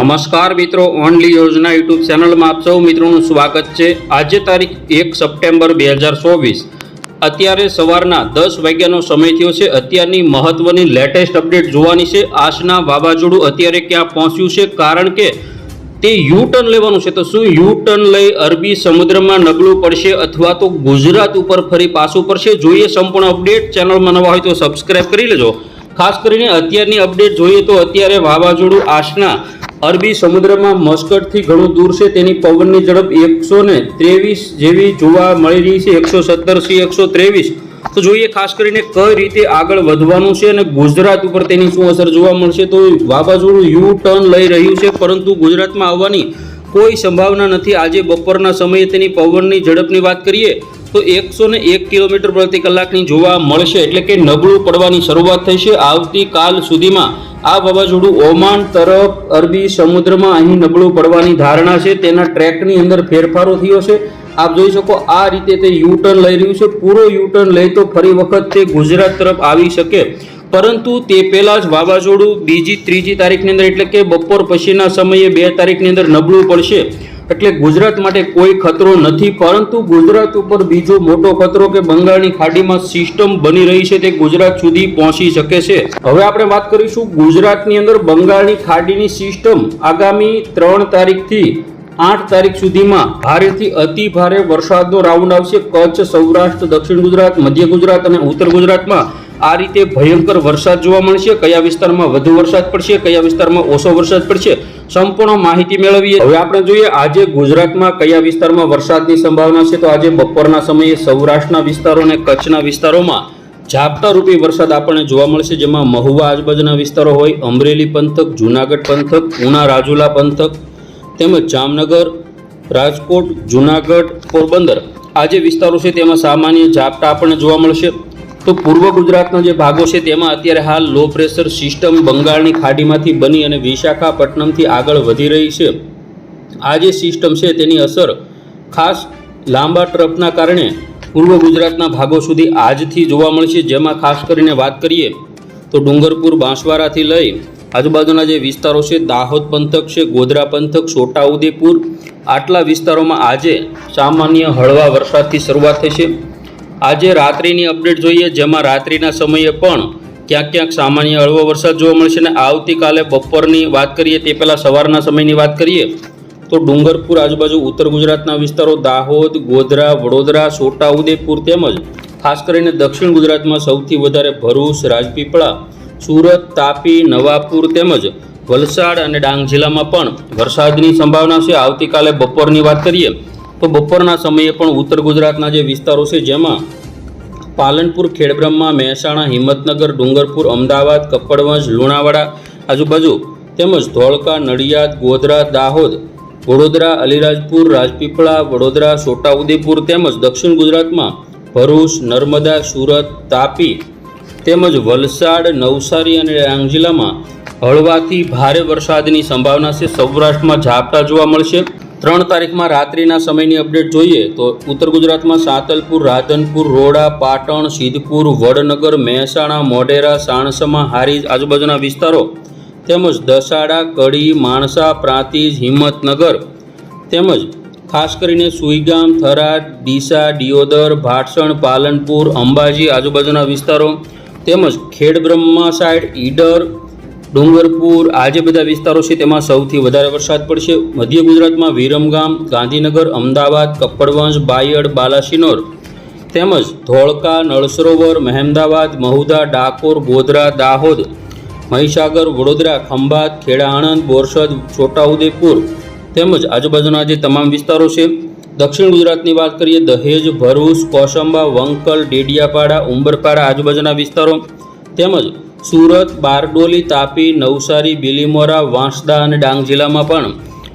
નમસ્કાર મિત્રો, ઓનલી યોજના યુટ્યુબ ચેનલમાં આપ સૌ મિત્રોનું સ્વાગત છે. આજે તારીખ એક સપ્ટેમ્બર બે હજાર ચોવીસ. અત્યારે સવારના દસ વાગ્યાનો સમય થયો છે. અત્યારની મહત્વની લેટેસ્ટ અપડેટ જોવાની છે. આશના વાવાઝોડું અત્યારે ક્યાં પહોંચ્યું છે? કારણ કે તે યુ ટર્ન લેવાનું છે. તો શું યુ ટર્ન લઈ અરબી સમુદ્રમાં નબળું પડશે અથવા તો ગુજરાત ઉપર ફરી પાછું પડશે? જોઈએ સંપૂર્ણ અપડેટ. ચેનલમાં નવા હોય તો સબસ્ક્રાઈબ કરી લેજો. ખાસ કરીને અત્યારની અપડેટ જોઈએ તો અત્યારે વાવાઝોડું આશના અરબી સમુદ્રમાં મસ્કટથી ઘણું દૂર છે. તેની પવનની ઝડપ એકસો ને ત્રેવીસ જેવી જોવા મળી રહી છે. એકસો સત્તરથી એકસો ત્રેવીસ. તો જોઈએ ખાસ કરીને કઈ રીતે આગળ વધવાનું છે અને ગુજરાત ઉપર તેની શું અસર જોવા મળશે. તો વાવાઝોડું યુ ટર્ન લઈ રહ્યું છે, પરંતુ ગુજરાતમાં આવવાની કોઈ સંભાવના નથી. આજે બપોરના સમયે તેની પવનની ઝડપની વાત કરીએ, તો એકસો ને એક કિલોમીટર પ્રતિ કલાકની જોવા મળશે. એટલે કે નબળું પડવાની શરૂઆત થઈ છે. આવતીકાલ સુધીમાં આ વાવાઝોડું ઓમાન તરફ અરબી સમુદ્રમાં અહીં નબળું પડવાની ધારણા છે. તેના ટ્રેકની અંદર ફેરફારો થયો છે. આપ જોઈ શકો આ રીતે તે યુટર્ન લઈ રહ્યું છે. પૂરો યુટર્ન લઈ તો ફરી વખત તે ગુજરાત તરફ આવી શકે. પરંતુ તે પહેલાં જ વાવાઝોડું બીજી ત્રીજી તારીખની અંદર એટલે કે બપોર પછીના સમયે બે તારીખની અંદર નબળું પડશે. એટલે ગુજરાત માટે કોઈ ખતરો નથી, પરંતુ ગુજરાત ઉપર બીજો મોટો ખતરો કે બંગાળની ખાડીમાં સિસ્ટમ બની રહી છે તે ગુજરાત સુધી પહોંચી શકે છે. હવે આપણે વાત કરીશું ગુજરાતની અંદર બંગાળની ખાડીની સિસ્ટમ. આગામી ત્રણ તારીખથી આઠ તારીખ સુધીમાં ભારેથી અતિ ભારે વરસાદનો રાઉન્ડ આવશે કચ્છ, સૌરાષ્ટ્ર, દક્ષિણ ગુજરાત, મધ્ય ગુજરાત અને ઉત્તર ગુજરાતમાં. આ રીતે ભયંકર વરસાદ જોવા મળશે. કયા વિસ્તારમાં વધુ વરસાદ પડશે, કયા વિસ્તારમાં ઓછો વરસાદ પડશે, સંપૂર્ણ માહિતી મેળવીએ. હવે આપણે જોઈએ આજે ગુજરાતમાં કયા વિસ્તારમાં વરસાદની સંભાવના છે. તો આજે બપોરના સમયે સૌરાષ્ટ્રના વિસ્તારો અને કચ્છના વિસ્તારોમાં ઝાપટા રૂપી વરસાદ આપણને જોવા મળશે. જેમાં મહુવા આજુબાજુના વિસ્તારો હોય, અમરેલી પંથક, જુનાગઢ પંથક, ઉના રાજુલા પંથક, તેમજ જામનગર, રાજકોટ, જુનાગઢ, પોરબંદર આ જે વિસ્તારો છે તેમાં સામાન્ય ઝાપટા આપણને જોવા મળશે. તો પૂર્વ ગુજરાતના જે ભાગો છે તેમાં અત્યારે હાલ લો પ્રેશર સિસ્ટમ બંગાળની ખાડીમાંથી બની અને વિશાખાપટ્ટનમથી આગળ વધી રહી છે. આ જે સિસ્ટમ છે તેની અસર ખાસ લાંબા ટ્રફના કારણે પૂર્વ ગુજરાતના ભાગો સુધી આજથી જોવા મળશે. જેમાં ખાસ કરીને વાત કરીએ તો ડુંગરપુર, બાંસવાડાથી લઈ આજુબાજુના જે વિસ્તારો છે, દાહોદ પંથક છે, ગોધરા પંથક, છોટાઉદેપુર, આટલા વિસ્તારોમાં આજે સામાન્ય હળવા વરસાદથી શરૂઆત થશે. આજે રાત્રિની અપડેટ જોઈએ, જેમાં રાત્રિના સમયે પણ ક્યાંક ક્યાંક સામાન્ય હળવો વરસાદ જોવા મળશે અને આવતીકાલે બપોરની વાત કરીએ, તે પહેલાં સવારના સમયની વાત કરીએ, તો ડુંગરપુર આજુબાજુ ઉત્તર ગુજરાતના વિસ્તારો દાહોદ, ગોધરા, વડોદરા છોટાઉદેપુર તેમજ ખાસ કરીને દક્ષિણ ગુજરાતમાં સૌથી વધારે ભરૂચ, રાજપીપળા, સુરત, તાપી, નવાપુર તેમજ વલસાડ અને ડાંગ જિલ્લામાં પણ વરસાદની સંભાવના છે. આવતીકાલે બપોરની વાત કરીએ તો બપોરના સમયે પણ ઉત્તર ગુજરાતના જે વિસ્તારો છે, જેમાં પાલનપુર, ખેડબ્રહ્મા, મહેસાણા, હિંમતનગર, ડુંગરપુર, અમદાવાદ, કપડવંજ, લુણાવાડા, આજુબાજુ તેમજ ધોળકા, નડિયાદ, ગોધરા, દાહોદ, વડોદરા, અલીરાજપુર, રાજપીપળા, વડોદરા, છોટાઉદેપુર તેમજ દક્ષિણ ગુજરાતમાં ભરૂચ, નર્મદા, સુરત, તાપી તેમજ વલસાડ, નવસારી અને ડાંગ જિલ્લામાં હળવાથી ભારે વરસાદની સંભાવના છે. સૌરાષ્ટ્રમાં ઝાપટા જોવા મળશે. ત્રણ તારીખમાં રાત્રિના સમયની અપડેટ જોઈએ તો ઉત્તર ગુજરાતમાં સાતલપુર, રાધનપુર, રોડા, પાટણ, સિદ્ધપુર, વડનગર, મહેસાણા, મોઢેરા, સાણસમા, હારીજ આજુબાજુના વિસ્તારો તેમજ દસાડા, કડી, માણસા, પ્રાંતિજ, હિંમતનગર તેમજ ખાસ કરીને સુઈગામ, થરાદ, ડીસા, દિયોદર, ભાટસણ, પાલનપુર, અંબાજી આજુબાજુના વિસ્તારો તેમજ ખેડબ્રહ્મા સાઈડ, ઈડર ડુંગરપુર આ જે બધા વિસ્તારો છે તેમાં સૌથી વધારે વરસાદ પડશે. મધ્ય ગુજરાતમાં વિરમગામ, ગાંધીનગર, અમદાવાદ, કપ્પડવંશ, બાયડ, બાલાસિનોર તેમજ ધોળકા, નળસરોવર, મહેમદાવાદ, મહુદા, ડાકોર, ગોધરા, દાહોદ, મહીસાગર, વડોદરા, ખંભાત, ખેડા આણંદ, બોરસદ, છોટાઉદેપુર તેમજ આજુબાજુના જે તમામ વિસ્તારો છે. દક્ષિણ ગુજરાતની વાત કરીએ, દહેજ, ભરૂચ કોસંબા વંકલ, ડેડિયાપાડા, ઉંબરપાડા આજુબાજુના વિસ્તારો તેમજ સુરત, બારડોલી, તાપી, નવસારી, બિલીમોરા, વાંસદા અને ડાંગ જિલ્લામાં પણ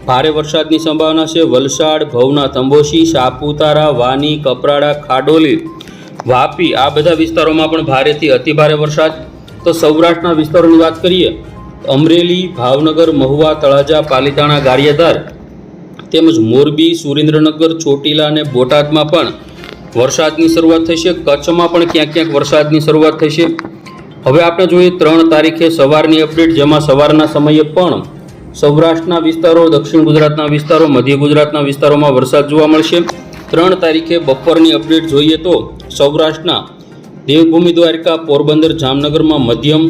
ભારે વરસાદની સંભાવના છે. વલસાડ, ભવના, તંબોશી, સાપુતારા, વાની, કપરાડા, ખાડોલી, વાપી આ બધા વિસ્તારોમાં પણ ભારેથી અતિભારે વરસાદ. તો સૌરાષ્ટ્રના વિસ્તારોની વાત કરીએ, અમરેલી, ભાવનગર, મહુવા, તળાજા, પાલીતાણા, ગારિયાધાર તેમજ મોરબી, સુરેન્દ્રનગર, ચોટીલા અને બોટાદમાં પણ વરસાદની શરૂઆત થશે કચ્છમાં પણ ક્યાંક ક્યાંક વરસાદની શરૂઆત થશે હવે આપણે જોઈએ ત્રણ તારીખે સવારની અપડેટ, જેમાં સવારના સમયે પણ સૌરાષ્ટ્રના વિસ્તારો, દક્ષિણ ગુજરાતના વિસ્તારો, મધ્ય ગુજરાતના વિસ્તારોમાં વરસાદ જોવા મળશે. ત્રણ તારીખે બપોરની અપડેટ જોઈએ તો સૌરાષ્ટ્રના દેવભૂમિ દ્વારકા, પોરબંદર, જામનગરમાં મધ્યમ,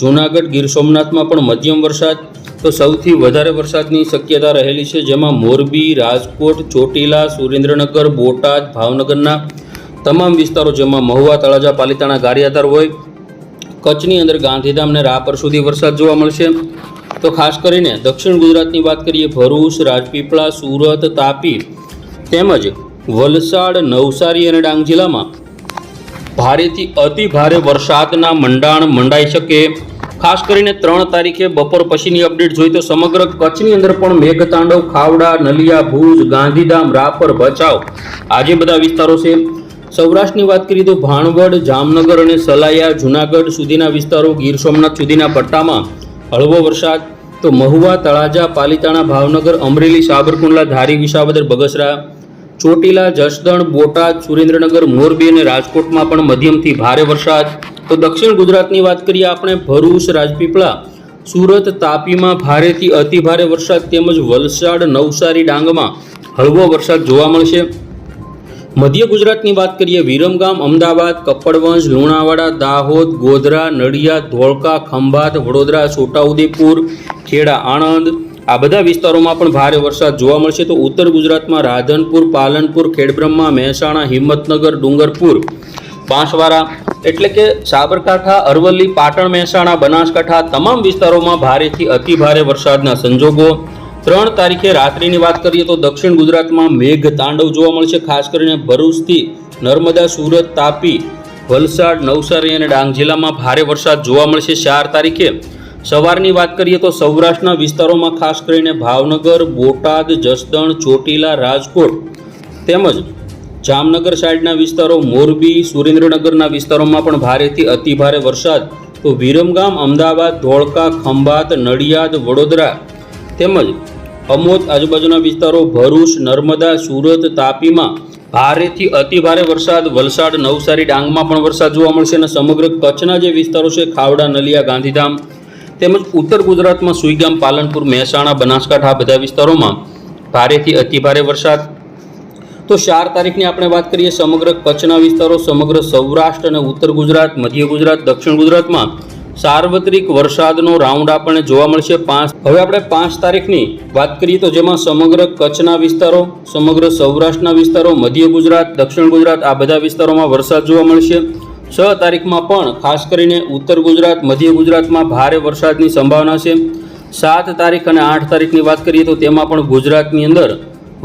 જૂનાગઢ, ગીર સોમનાથમાં પણ મધ્યમ વરસાદ. તો સૌથી વધારે વરસાદની શક્યતા રહેલી છે, જેમાં મોરબી, રાજકોટ, ચોટીલા, સુરેન્દ્રનગર, બોટાદ, ભાવનગરના તમામ વિસ્તારો, જેમાં મહુવા, તળાજા, પાલિતાણા, ગારિયાધાર હોય કચ્છની અંદર ગાંધીધામ અને રાપર સુધી વરસાદ જોવા મળશે. તો ખાસ કરીને દક્ષિણ ગુજરાતની વાત કરીએ, ભરૂચ, રાજપીપળા, સુરત, તાપી તેમજ વલસાડ, નવસારી અને ડાંગ જિલ્લામાં ભારેથી અતિ ભારે વરસાદના મંડાણ મંડાઈ શકે. ખાસ કરીને ત્રણ તારીખે બપોર પછીની અપડેટ જોઈ તો સમગ્ર કચ્છની અંદર પણ મેઘતાંડવ, ખાવડા, નલિયા, ભુજ, ગાંધીધામ, રાપર, ભચાઉ આજે બધા વિસ્તારો છે સૌરાષ્ટ્રની વાત કરીએ તો ભાણવડ, જામનગર અને સલાયા, જુનાગઢ સુધીના વિસ્તારો ગીર સોમનાથ સુધીના પટ્ટામાં હળવો વરસાદ. તો મહુવા, તળાજા, પાલિતાણા, ભાવનગર, અમરેલી, સાબરકુંડલા, ધારી, વિસાવદર, બગસરા, ચોટીલા, જસદણ, બોટાદ, સુરેન્દ્રનગર, મોરબી અને રાજકોટમાં પણ મધ્યમથી ભારે વરસાદ. તો દક્ષિણ ગુજરાતની વાત કરીએ આપણે, ભરૂચ, રાજપીપળા, સુરત, તાપીમાં ભારેથી અતિ ભારે વરસાદ તેમજ વલસાડ, નવસારી, ડાંગમાં હળવો વરસાદ જોવા મળશે. મધ્ય ગુજરાતની વાત કરીએ, વિરમગામ, અમદાવાદ, કપડવંજ, લુણાવાડા, દાહોદ, ગોધરા, નડિયાદ, ધોળકા, ખંભાત, વડોદરા, છોટાઉદેપુર, ખેડા, આણંદ. આ બધા વિસ્તારોમાં પણ ભારે વરસાદ જોવા મળશે તો ઉત્તર ગુજરાતમાં રાધનપુર, પાલનપુર, ખેડબ્રહ્મા, મહેસાણા, હિંમતનગર, ડુંગરપુર, બાંસવાડા, એટલે કે સાબરકાંઠા, અરવલ્લી, પાટણ, મહેસાણા, બનાસકાંઠા, તમામ વિસ્તારોમાં ભારેથી અતિ ભારે વરસાદના સંજોગો ત્રણ તારીખે રાત્રિની વાત કરીએ તો દક્ષિણ ગુજરાતમાં મેઘ તાંડવ જોવા મળશે, ખાસ કરીને ભરૂચથી નર્મદા, સુરત, તાપી, વલસાડ, નવસારી અને ડાંગ જિલ્લામાં ભારે વરસાદ જોવા મળશે ચાર તારીખે. સવારની વાત કરીએ તો સૌરાષ્ટ્રના વિસ્તારોમાં ખાસ કરીને ભાવનગર, બોટાદ, જસદણ, ચોટીલા, રાજકોટ તેમજ જામનગર સાઈડના વિસ્તારો, મોરબી, સુરેન્દ્રનગરના વિસ્તારોમાં પણ ભારેથી અતિ ભારે વરસાદ. તો વિરમગામ, અમદાવાદ, ધોળકા, ખંભાત, નડિયાદ, વડોદરા તેમજ અમોદ આજુબાજુના વિસ્તારો ભરૂચ, નર્મદા, સુરત, તાપીમાં ભારેથી અતિભારે વરસાદ, વલસાડ, નવસારી, ડાંગમાં પણ વરસાદ જોવા મળશે અને સમગ્ર કચ્છના જે વિસ્તારો છે, ખાવડા, નલિયા, ગાંધીધામ તેમજ ઉત્તર ગુજરાતમાં સુઈગામ, પાલનપુર, મહેસાણા, બનાસકાંઠા બધા વિસ્તારોમાં ભારેથી અતિભારે વરસાદ. તો ચાર તારીખની આપણે વાત કરીએ સમગ્ર કચ્છના વિસ્તારો, સમગ્ર સૌરાષ્ટ્ર અને ઉત્તર ગુજરાત, મધ્ય ગુજરાત, દક્ષિણ ગુજરાતમાં સાર્વત્રિક વરસાદનો રાઉન્ડ આપણને જોવા મળશે પાંચ હવે આપણે પાંચ તારીખની વાત કરીએ તો જેમાં સમગ્ર કચ્છના વિસ્તારો, સમગ્ર સૌરાષ્ટ્રના વિસ્તારો, મધ્ય ગુજરાત, દક્ષિણ ગુજરાત આ બધા વિસ્તારોમાં વરસાદ જોવા મળશે. છ તારીખમાં પણ ખાસ કરીને ઉત્તર ગુજરાત, મધ્ય ગુજરાતમાં ભારે વરસાદની સંભાવના છે. સાત તારીખ અને આઠ તારીખની વાત કરીએ તો તેમાં પણ ગુજરાતની અંદર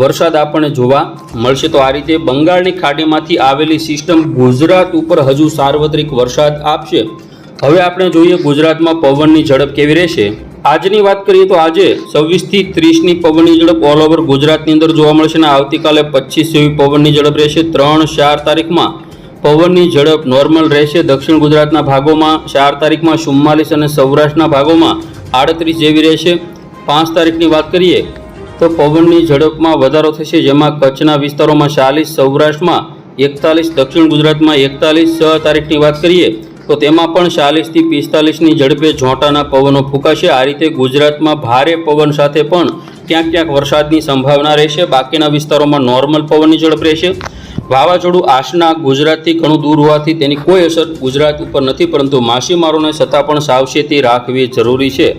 વરસાદ આપણને જોવા મળશે. તો આ રીતે બંગાળની ખાડીમાંથી આવેલી સિસ્ટમ ગુજરાત ઉપર હજુ સાર્વત્રિક વરસાદ આપશે. હવે આપણે જોઈએ ગુજરાતમાં પવનની ઝડપ કેવી રહેશે. આજની વાત કરીએ તો આજે છવ્વીસથી ત્રીસની પવનની ઝડપ ઓલ ઓવર ગુજરાતની અંદર જોવા મળશે અને આવતીકાલે પચીસ જેવી પવનની ઝડપ રહેશે. ત્રણ ચાર તારીખમાં પવનની ઝડપ નોર્મલ રહેશે. દક્ષિણ ગુજરાતના ભાગોમાં ચાર તારીખમાં ચુમ્માલીસ અને સૌરાષ્ટ્રના ભાગોમાં આડત્રીસ જેવી રહેશે. પાંચ તારીખની વાત કરીએ તો પવનની ઝડપમાં વધારો થશે, જેમાં કચ્છના વિસ્તારોમાં ચાલીસ, સૌરાષ્ટ્રમાં એકતાલીસ, દક્ષિણ ગુજરાતમાં એકતાલીસ. છ તારીખની વાત કરીએ તો તેમાં પણ ચાલીસથી પિસ્તાલીસની ઝડપે ઝોંટાના પવનો ફૂંકાશે. આ રીતે ગુજરાતમાં ભારે પવન સાથે પણ ક્યાંક ક્યાંક વરસાદની સંભાવના રહેશે. બાકીના વિસ્તારોમાં નોર્મલ પવનની ઝડપ રહેશે. વાવાઝોડું આશના ગુજરાતથી ઘણું દૂર હોવાથી તેની કોઈ અસર ગુજરાત ઉપર નથી, પરંતુ માછીમારોને છતાં પણ સાવચેતી રાખવી જરૂરી છે.